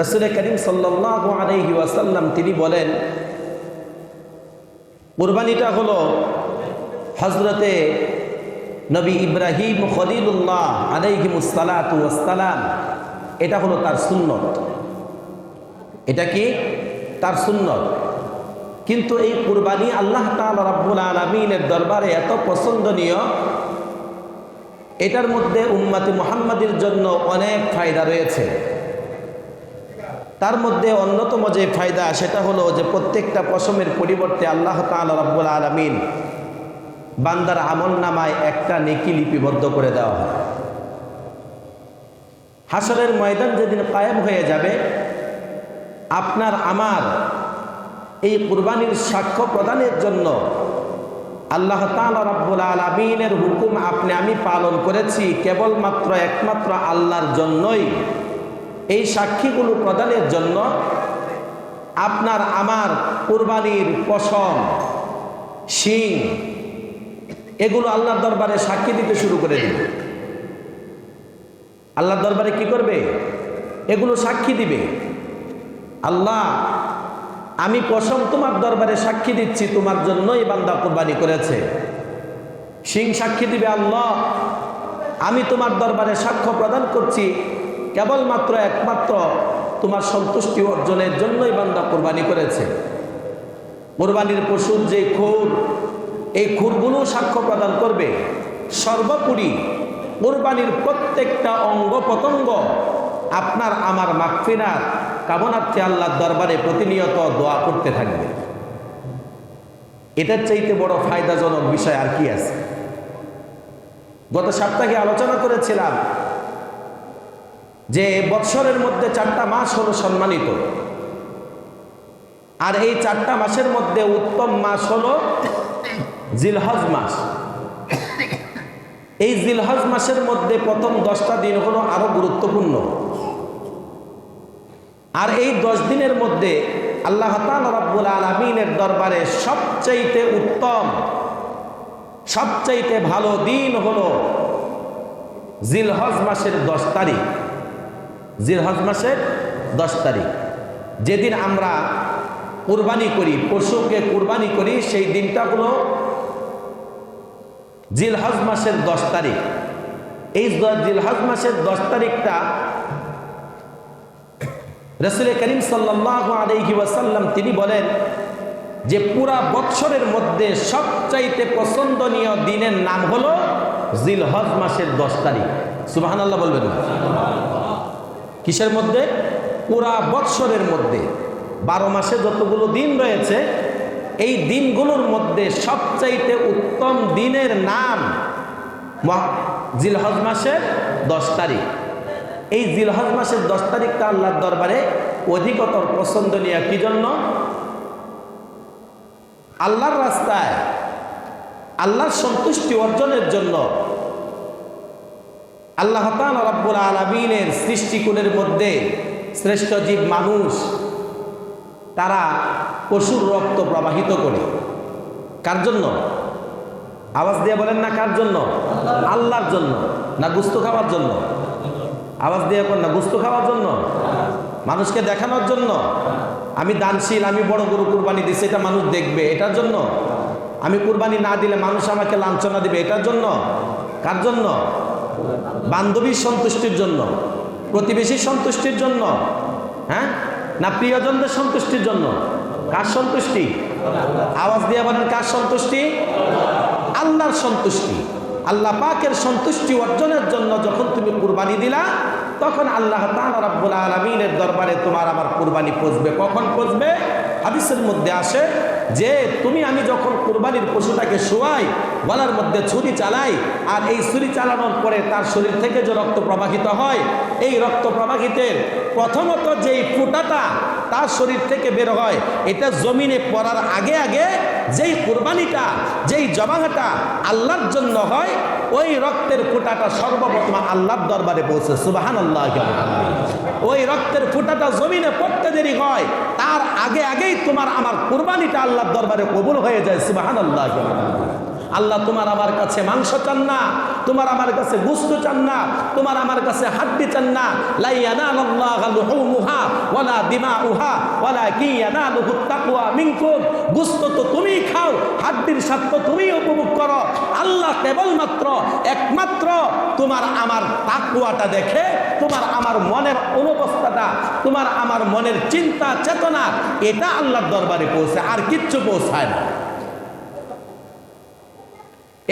রসুল করিম সাল্লাহ ওয়াসাল্লাম তিনি বলেন, কোরবানিটা হলো হজরতে নবী ইব্রাহিম খলিলুল্লাহ আলাইহিমুসালাতু ওয়াসালাম এটা হলো তার সুন্নত। এটা কি? তার সুন্নত। কিন্তু এই কুরবানি আল্লাহ তাআলা রাব্বুল আলামিনের দরবারে এত পছন্দনীয়, এটার মধ্যে উম্মাতি মুহাম্মাদের জন্য অনেক ফায়দা রয়েছে। তার মধ্যে অন্যতম যে ফায়দা, সেটা হলো যে প্রত্যেকটা পশমের পরিবর্তে আল্লাহ তাআলা রাব্বুল আলামিন বান্দার আমল নামায় একটা নেকি লিপিবদ্ধ করে দেওয়া হয়। হাসরের ময়দান যেদিন কায়েম হয়ে যাবে, আপনার আমার এই কুরবানির সাক্ষ্য প্রদানের জন্য আল্লাহ রাব্বুল আলামিনের হুকুম আপনি, আমি পালন করেছি, কেবলমাত্র একমাত্র আল্লাহর জন্যই। এই সাক্ষীগুলো প্রদানের জন্য আপনার আমার কুরবানির পশম, শিং, এগুলো আল্লাহর দরবারে সাক্ষী দিতে শুরু করে দিবে। আল্লাহর দরবারে কি করবে? এগুলো সাক্ষী দিবে। আল্লাহ, আমি পশম তোমার দরবারে সাক্ষী দিচ্ছি, তোমার জন্যই বান্দা কোরবানি করেছে। সিং সাক্ষী দিবে আল্লাহ, আমি তোমার দরবারে সাক্ষ্য প্রদান করছি কেবলমাত্র একমাত্র তোমার সন্তুষ্টি অর্জনের জন্যই বান্দা কোরবানি করেছে। কোরবানির পশুর যে খুর, এই খুরগুলো সাক্ষ্য প্রদান করবে। সর্বোপরি কোরবানির প্রত্যেকটা অঙ্গ প্রত্যঙ্গ আপনার আমার মাকফিনার কামনার্থে আল্লাহর দরবারে প্রতিনিয়ত দোয়া করতে থাকবে। এটার চাইতে বড় ফায়দাজনক বিষয় আর কি আছে? গত সপ্তাহে আলোচনা করেছিলাম যে বৎসরের মধ্যে চারটা মাস হলো সম্মানিত। আর এই চারটা মাসের মধ্যে উত্তম মাস হলো জিলহজ মাস। এই জিলহজ মাসের মধ্যে প্রথম দশটা দিন হলো আরও গুরুত্বপূর্ণ। আর এই দশ দিনের মধ্যে আল্লাহ রাব্বুল আলমিনের দরবারে সবচাইতে উত্তম, সবচাইতে ভালো দিন হলো জিলহজ মাসের দশ তারিখ। জিলহজ মাসের দশ তারিখ। যেদিন আমরা কুরবানি করি, পশুকে কুরবানি করি, সেই দিনটা হলো জিলহজ মাসের দশ তারিখ। এই জিলহজ মাসের দশ তারিখটা রসুল করিম সাল্লাহ আলহি ওয়াসাল্লাম তিনি বলেন যে পুরা বৎসরের মধ্যে সবচাইতে পছন্দনীয় দিনের নাম হলো জিলহজ মাসের দশ তারিখ। সুবাহান আল্লাহ বলবেন কিসের মধ্যে? পুরা বৎসরের মধ্যে। বারো মাসে যতগুলো দিন রয়েছে, এই দিনগুলোর মধ্যে সবচাইতে উত্তম দিনের নাম জিলহজ মাসের দশ তারিখ। এই জিলহজ মাসের দশ তারিখটা আল্লাহর দরবারে অধিকতর পছন্দনীয়। কি জন্য? আল্লাহর রাস্তায়, আল্লাহর সন্তুষ্টি অর্জনের জন্য আল্লাহ রাব্বুল আলমিনের সৃষ্টিকুলের মধ্যে শ্রেষ্ঠ জীব মানুষ তারা পশুর রক্ত প্রবাহিত করে। কার জন্য? আওয়াজ দিয়ে বলেন না কার জন্য? আল্লাহর জন্য। না গুস্ত খাওয়ার জন্য? আওয়াজ দিয়ে বলেন না গুস্ত খাওয়ার জন্য? মানুষকে দেখানোর জন্য? আমি দানশীল, আমি বড় গরু কুরবানি দিচ্ছি এটা মানুষ দেখবে, এটার জন্য? আমি কুরবানি না দিলে মানুষ আমাকে লাঞ্ছনা দিবে, এটার জন্য? কার জন্য? বান্ধবীর সন্তুষ্টির জন্য, প্রতিবেশীর সন্তুষ্টির জন্য হ্যাঁ? না প্রিয়জনদের সন্তুষ্টির জন্য? কার সন্তুষ্টি? আওয়াজ দিয়ে বলেন, কার সন্তুষ্টি? আল্লাহর সন্তুষ্টি। আল্লাহ পাকের সন্তুষ্টি অর্জনের জন্য যখন তুমি কুরবানি দিলা, তখন আল্লাহ রাব্বুল আলমিনের দরবারে তোমার আমার কুরবানি পচবে কখন পচবে হাদিসের মধ্যে আসে যে তুমি আমি যখন কোরবানির পশুটাকে শোয়াই, গলার মধ্যে ছুরি চালাই, আর এই ছুরি চালানোর পরে তার শরীর থেকে যে রক্ত প্রবাহিত হয়, এই রক্ত প্রবাহিতের প্রথমত যেই ফুটাটা তার শরীর থেকে বের হয়, এটা জমিনে পড়ার আগে আগে যেই কোরবানিটা, যেই জবাহাটা আল্লাহর জন্য হয় ওই রক্তের ফুটাটা সর্বপ্রথম আল্লাহ দরবারে পৌঁছে সুবাহান আল্লাহ ওই রক্তের ফুটাটা জমিনে পড়তে দেরি হয়, তার আগে আগেই তোমার আমার কোরবানিটা আল্লাহ দরবারে কবুল হয়ে যায় সুবাহান আল্লাহ আল্লাহ তোমার আমার কাছে মাংস চান না, তোমার আমার কাছে গুস্ত চান না, তোমার আমার কাছে হাড্ডি চান না। তো খাও স্বাদ তুমি উপভোগ করো। আল্লাহ কেবলমাত্র, একমাত্র তোমার আমার দেখে, তোমার আমার মনের তোমার আমার মনের চিন্তা চেতনা, এটা আল্লাহর দরবারে পৌঁছে, আর কিচ্ছু পৌঁছায় না।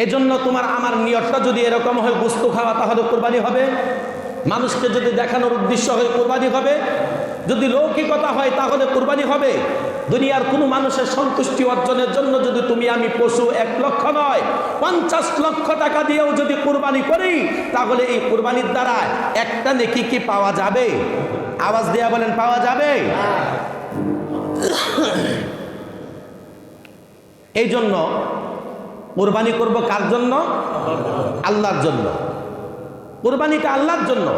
এজন্য তোমার আমার নিয়তটা যদি এরকম হয় বস্তু খাওয়া তাহলে কোরবানি হবে। মানুষকে যদি দেখানোর উদ্দেশ্য হয় কোরবানি হবে। যদি লৌকিকতা হয় তাহলে কোরবানি হবে। দুনিয়ার কোনো মানুষের সন্তুষ্টি অর্জনের জন্য যদি তুমি আমি পশু এক লক্ষ নয় পঞ্চাশ লক্ষ টাকা দিয়েও যদি কোরবানি করি তাহলে এই কোরবানির দ্বারা একটা নেকি কি পাওয়া যাবে? আওয়াজ দেয়া বলেন পাওয়া যাবে? এই জন্য কোরবানি করব কার জন্য? আল্লাহর জন্য। কোরবানিটা আল্লাহর জন্য।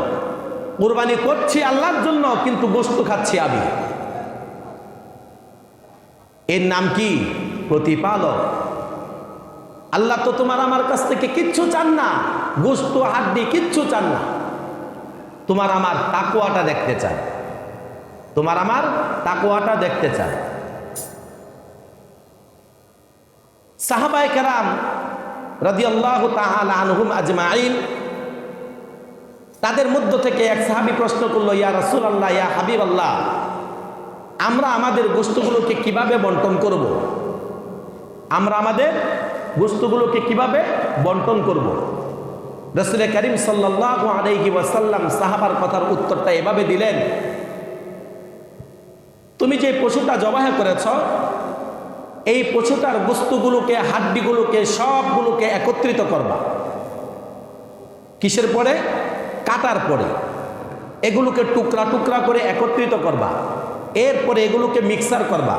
কোরবানি করছি আল্লাহর জন্য, কিন্তু বস্তু খাচ্ছি আমি। এর নাম কি? প্রতিপালক। আল্লাহ তো তোমার আমার কাছ থেকে কিচ্ছু চান না। গোস্তু, হাড্ডি কিচ্ছু চান না। তোমার আমার তাকুয়াটা দেখতে চায়। তোমার আমার তাকুয়াটা দেখতে চায়। সাহাবায় কেরাম রাজি আল্লাহ আনহুম আজমাইন তাদের মধ্য থেকে এক সাহাবি প্রশ্ন করল, ইয়া রসুল আল্লাহ ইয়া হাবিব আল্লাহ আমরা আমাদের গোস্তগুলোকে কীভাবে বন্টন করব। আমরা আমাদের গোস্তগুলোকে কীভাবে বন্টন করব। রসুল করিম সাল্লাহ আলাইহি ওয়াসাল্লাম সাহাবার কথার উত্তরটা এভাবে দিলেন, তুমি যে পশুটা জবাহ করেছ এই পশুটার বস্তুগুলোকে, হাড্ডিগুলোকে, সবগুলোকে একত্রিত করবা। কিসের পরে? কাটার পরে। এগুলোকে টুকরা টুকরা করে একত্রিত করবা। এরপরে এগুলোকে মিক্সার করবা।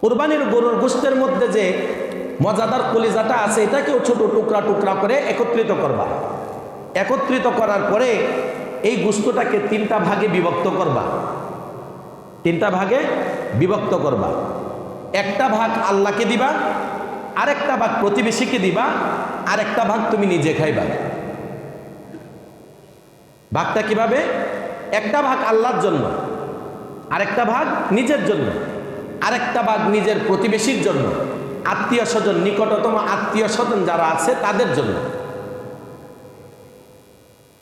কোরবানির গরুর গোষ্ঠের মধ্যে যে মজাদার কলিজাটা আছে, এটাকেও ছোট টুকরা টুকরা করে একত্রিত করবা। একত্রিত করার পরে এই গোস্তটাকে তিনটা ভাগে বিভক্ত করবা। তিনটা ভাগে বিভক্ত করবা। একটা ভাগ আল্লাহকে দিবা, আরেকটা ভাগ প্রতিবেশীকে দিবা, আরেকটা ভাগ তুমি নিজে খাইবা। ভাগটা কীভাবে? একটা ভাগ আল্লাহর জন্য, আরেকটা ভাগ নিজের জন্য, আরেকটা ভাগ নিজের প্রতিবেশীর জন্য, আত্মীয় স্বজন, নিকটতম আত্মীয় স্বজন যারা আছে তাদের জন্য।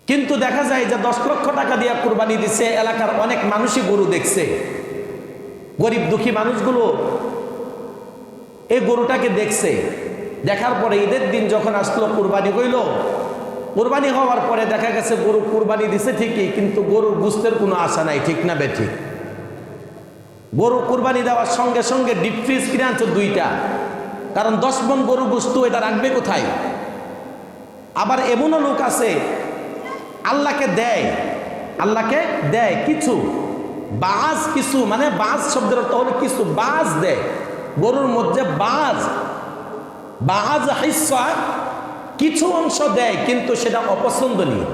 কিন্তু দেখা যায় যে দশ লক্ষ টাকা দিয়ে কোরবানি দিছে, এলাকার অনেক মানুষই গরু দেখছে। গরিব দুঃখী মানুষগুলো এই গরুটাকে দেখছে। দেখার পরে ঈদের দিন যখন আসলো, কুরবানি হইল। কোরবানি হওয়ার পরে দেখা গেছে গরু কুরবানি দিছে ঠিকই, কিন্তু গরুর গুস্তের কোনো আশা নাই, ঠিক না বে ঠিক? গরু কুরবানি দেওয়ার সঙ্গে সঙ্গে ডিপ ফ্রিজ কিনে আনছে দুইটা। কারণ দশ মন গরু গুস্তু, এটা রাখবে কোথায়? আবার এমনও লোক আছে, আল্লাহকে দেয় আল্লাহকে দেয় কিছু। বাজ কিছু মানে বাজ শব্দের অর্থ হলো কিছু, বাজ দেয়। গরুর মধ্যে বাজ বাজ হিস্সা কিছু অংশ দেয়, কিন্তু সেটা অপছন্দনীয়।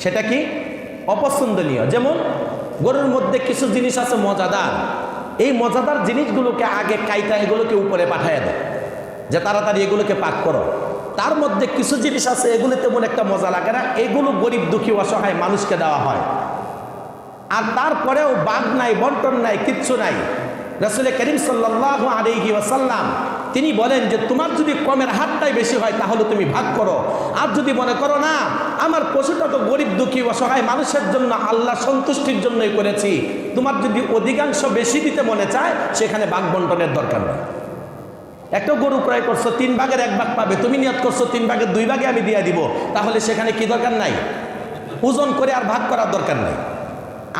সেটা কি? অপছন্দনীয়। যেমন গরুর মধ্যে কিছু জিনিস আছে মজাদার। এই মজাদার জিনিসগুলোকে আগে কাইটা এগুলোকে উপরে পাঠায় দেয় যে তাড়াতাড়ি এগুলোকে পাক করো। তার মধ্যে কিছু জিনিস আছে, এগুলো তেমন একটা মজা লাগে না। এগুলো গরিব দুঃখী অসহায় মানুষকে দেওয়া হয়। আর তারপরেও বাঘ নাই, বন্টন নাই, কিচ্ছু নাই। রসুল করিম সাল্লাহ আলহি ওয়াসাল্লাম, তিনি বলেন যে, তোমার যদি কমের হাতটাই বেশি হয়, তাহলে তুমি ভাগ করো। আর যদি মনে করো না, আমার পশুটা তো গরিব, দুঃখী অসহায় মানুষের জন্য আল্লাহ সন্তুষ্টির জন্যই করেছি, তোমার যদি অধিকাংশ বেশি দিতে মনে চায়, সেখানে ভাগ বন্টনের দরকার নেই। একটা গরু ক্রয় করছ, তিন ভাগের এক ভাগ পাবে, তুমি নিয়ত করছ, তিন ভাগের দুই ভাগে আমি দিয়ে দিব, তাহলে সেখানে কি দরকার নাই? ওজন করে আর ভাগ করার দরকার নাই।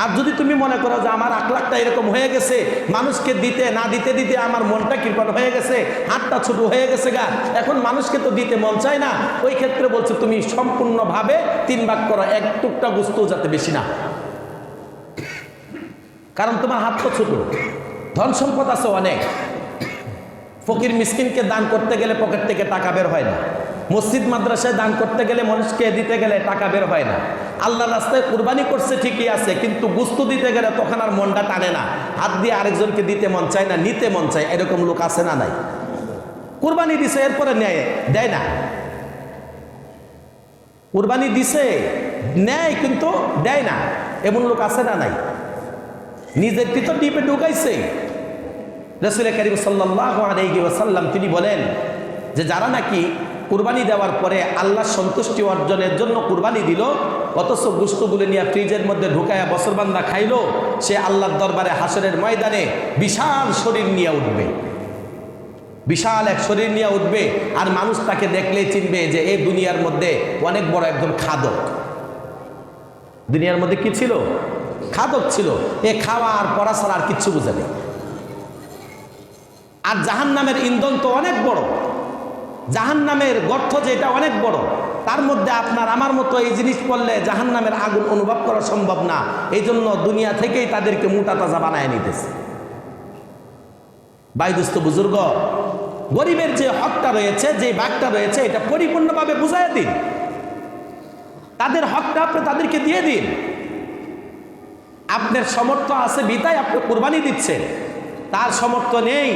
আর যদি তুমি মনে করো যে আমার আকলাকটা এরকম হয়ে গেছে, মানুষকে দিতে না দিতে দিতে আমার মনটা কৃপণ হয়ে গেছে, হাতটা ছোট হয়ে গেছে গা, এখন মানুষকে তো দিতে মন চায় না। ওই ক্ষেত্রে বলছে, তুমি সম্পূর্ণভাবে তিন ভাগ করো, এক টুকটা গুস্তও যাতে বেশি না। কারণ তোমার হাত তো ছোট ধন সম্পদ আছে অনেক। ফকির মিসকিনকে দান করতে গেলে পকেট থেকে টাকা বের হয় না। মসজিদ, মাদ্রাসায় দান করতে গেলে মানুষকে দিতে গেলে টাকা বের হয় না। আল্লাহ রাস্তায় কুরবানি করছে, ঠিকই আছে, কিন্তু গুস্তু দিতে গেলে তখন আর মনটা টানে না। হাত দিয়ে আরেকজনকে দিতে মন চায় না, নিতে মন চায়, এরকম লোক আছে না নাই? কুরবানি দিছে, এরপরে নেয়, দেয় না। কুরবানি দিছে, নেয়, কিন্তু দেয় না। এমন লোক আছে না নাই? নিজের ভিতর ডিপে ঢুকাইছে। রসুল করিম সাল্লাহ ওয়াসাল্লাম, তিনি বলেন যে, যারা নাকি কুরবানি দেওয়ার পরে আল্লাহ সন্তুষ্টি অর্জনের জন্য কুরবানি দিল, অথচ গুস্তগুলো নিয়ে ফ্রিজের মধ্যে ঢুকায়া বছরবান্দা খাইলো, সে আল্লাহর দরবারে হাসরের ময়দানে বিশাল শরীর নিয়ে উঠবে। বিশাল এক শরীর নিয়ে উঠবে আর মানুষ তাকে দেখলেই চিনবে যে এই দুনিয়ার মধ্যে অনেক বড় একজন খাদক। দুনিয়ার মধ্যে কি ছিল? খাদক ছিল। এ খাওয়া আর পড়া ছাড়া আর কিচ্ছু বুঝে নেই। আর জাহান নামের ইন্ধন তো অনেক বড়। জাহান নামের গর্থ যেটা অনেক বড়, তার মধ্যে আপনার আমার মতো এই জিনিস পড়লে জাহান নামের আগুন অনুভব করা সম্ভব না। এই জন্য দুনিয়া থেকেই তাদেরকে মোটা তাজা বানায় নিতেছে। বাইদুস্ত বুজুর্গ, গরিবের যে হকটা রয়েছে, যে বাঘটা রয়েছে, এটা পরিপূর্ণভাবে বুঝাই দিন। তাদের হকটা আপনি তাদেরকে দিয়ে দিন। আপনার সমর্থ আছে বিতায় আপনি কোরবানি দিচ্ছেন। তার সমর্থ নেই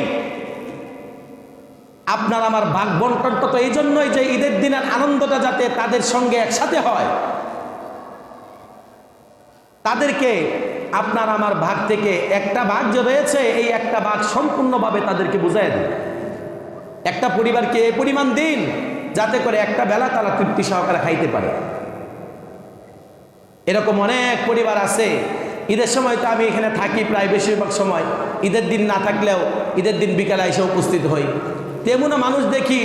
আপনার আমার ভাগ বন্টন তো এই জন্যই যে ঈদের দিনের আনন্দটা যাতে তাদের সঙ্গে একসাথে হয়। তাদেরকে আপনার আমার ভাগ থেকে একটা ভাগ যে রয়েছে, এই একটা ভাগ সম্পূর্ণভাবে তাদেরকে বুঝাই দিন। একটা পরিবারকে এই পরিমাণ দিন, যাতে করে একটা বেলা তারা তৃপ্তি সহকারে খাইতে পারে। এরকম অনেক পরিবার আছে। ঈদের সময় তো আমি এখানে থাকি প্রায় বেশিরভাগ সময়। ঈদের দিন না থাকলেও ঈদের দিন বিকালে এসে উপস্থিত হই। তেমনও মানুষ দেখি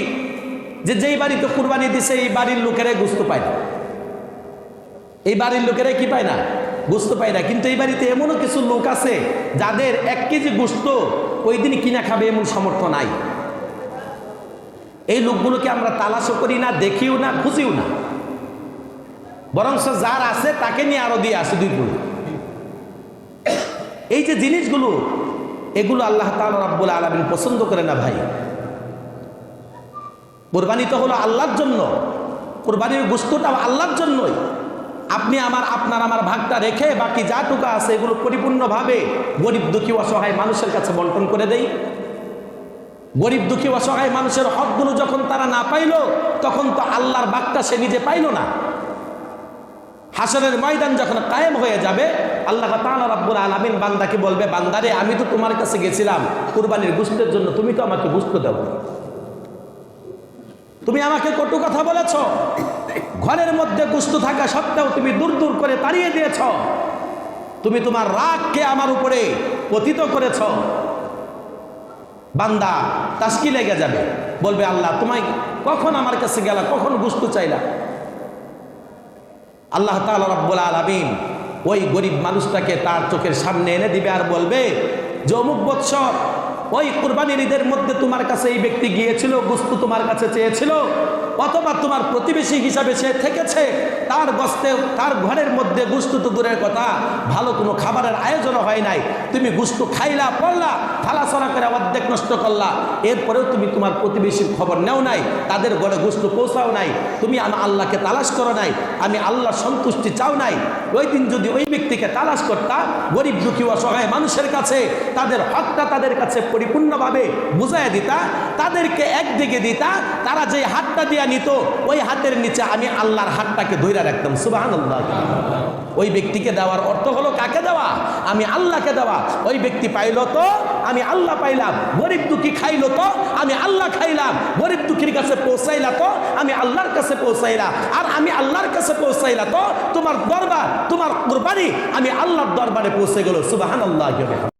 যে যেই বাড়িতে কুরবানি দিছে, এই বাড়ির লোকেরাই গুস্ত পায় না। এই বাড়ির লোকেরাই কি পায় না? গুস্ত পায় না। কিন্তু এই বাড়িতে এমনও কিছু লোক আছে, যাদের এক কেজি গুস্ত ওই দিন কিনা খাবে এমন সামর্থ্য নাই। এই লোকগুলোকে আমরা তালাশও করি না, দেখিও না, খুঁজিও না। বরং যার আছে তাকে নিয়ে আরও দিয়ে আসে দুই পুরো এই যে জিনিসগুলো, এগুলো আল্লাহ তালা রাব্বুল আলমিন পছন্দ করে না ভাই। কোরবানি তো হলো আল্লাহর জন্য। কোরবানির গুস্তটা আল্লাহর জন্যই। আপনি আমার, আপনার আমার ভাগটা রেখে বাকি যা টুকা আছে এগুলো পরিপূর্ণভাবে গরিব দুঃখী অসহায় মানুষের কাছে বন্টন করে দেই। গরিব দুঃখী অসহায় মানুষের হকগুলো যখন তারা না পাইল, তখন তো আল্লাহর বাঘটা সে নিজে পাইল না। হাসনের ময়দান যখন কায়েম হয়ে যাবে, আল্লাহ তাআলা রাব্বুল আলামিন বান্দাকে বলবে, বান্দারে, আমি তো তোমার কাছে গেছিলাম। কুরবানির গুস্তের জন্য তুমি তো আমাকে গুস্ত দাও। তুমি আমাকে কটু কথা বলেছ? ঘরের মধ্যে গুস্ত থাকা সত্ত্বেও তুমি দূর দূর করে তাড়িয়ে দিয়েছ। তুমি তোমার রাগকে আমার উপরে পতিত করেছ। বান্দা, তাস্কি লেগে যাবে। বলবে, আল্লাহ, তোমায় কখন আমার কাছে গেলা? কখন গুস্ত চাইলা? আল্লাহ তালা আলমিন ওই গরিব মানুষটাকে তার চোখের সামনে এনে দিবে আর বলবে যে অমুক বৎসর ওই কোরবানির ঈদের মধ্যে তোমার কাছে এই ব্যক্তি গিয়েছিল গুস্তু তোমার কাছে চেয়েছিল, অথবা তোমার প্রতিবেশী হিসাবে সে থেকেছে, তার গস্তে তার ঘরের মধ্যে গুস্তু তো দূরের কথা, ভালো কোনো খাবারের আয়োজন হয় নাই। তুমি গুস্তু খাইলা, পড়লা থালাছড়া করে অর্ধেক নষ্ট করলা, এরপরেও তুমি তোমার প্রতিবেশীর খবর নেও নাই, তাদের ঘরে গুস্তু পৌঁছাও নাই, তুমি আমি আল্লাহকে তালাশ করো নাই, আমি আল্লাহ সন্তুষ্টি চাও নাই। ওই দিন যদি ওই ব্যক্তিকে তালাশ করতা গরিব দুঃখী অসহায় মানুষের কাছে তাদের হকটা তাদের কাছে পরিপূর্ণভাবে বুঝাই দিতা, তাদেরকে একদিকে দিতা, তারা যে হাতটা দিয়া নিত, ওই হাতের নিচে আমি আল্লাহর হাতটাকে ধৈরা রাখতাম। সুবাহান আল্লাহ ওই ব্যক্তিকে দেওয়ার অর্থ হলো কাকে দেওয়া? আমি আল্লাহকে দেওয়া। ওই ব্যক্তি পাইল তো আমি আল্লাহ পাইলাম। গরিব দুঃখী খাইল তো, আমি আল্লাহ খাইলাম। গরিব দুঃখীর কাছে পৌঁছাইলা তো, আমি আল্লাহর কাছে পৌঁছাইলা। আর আমি আল্লাহর কাছে পৌঁছাইলা তো, তোমার দরবার, তোমার কোরবানি আমি আল্লাহর দরবারে পৌঁছে গেল। সুবাহান আল্লাহ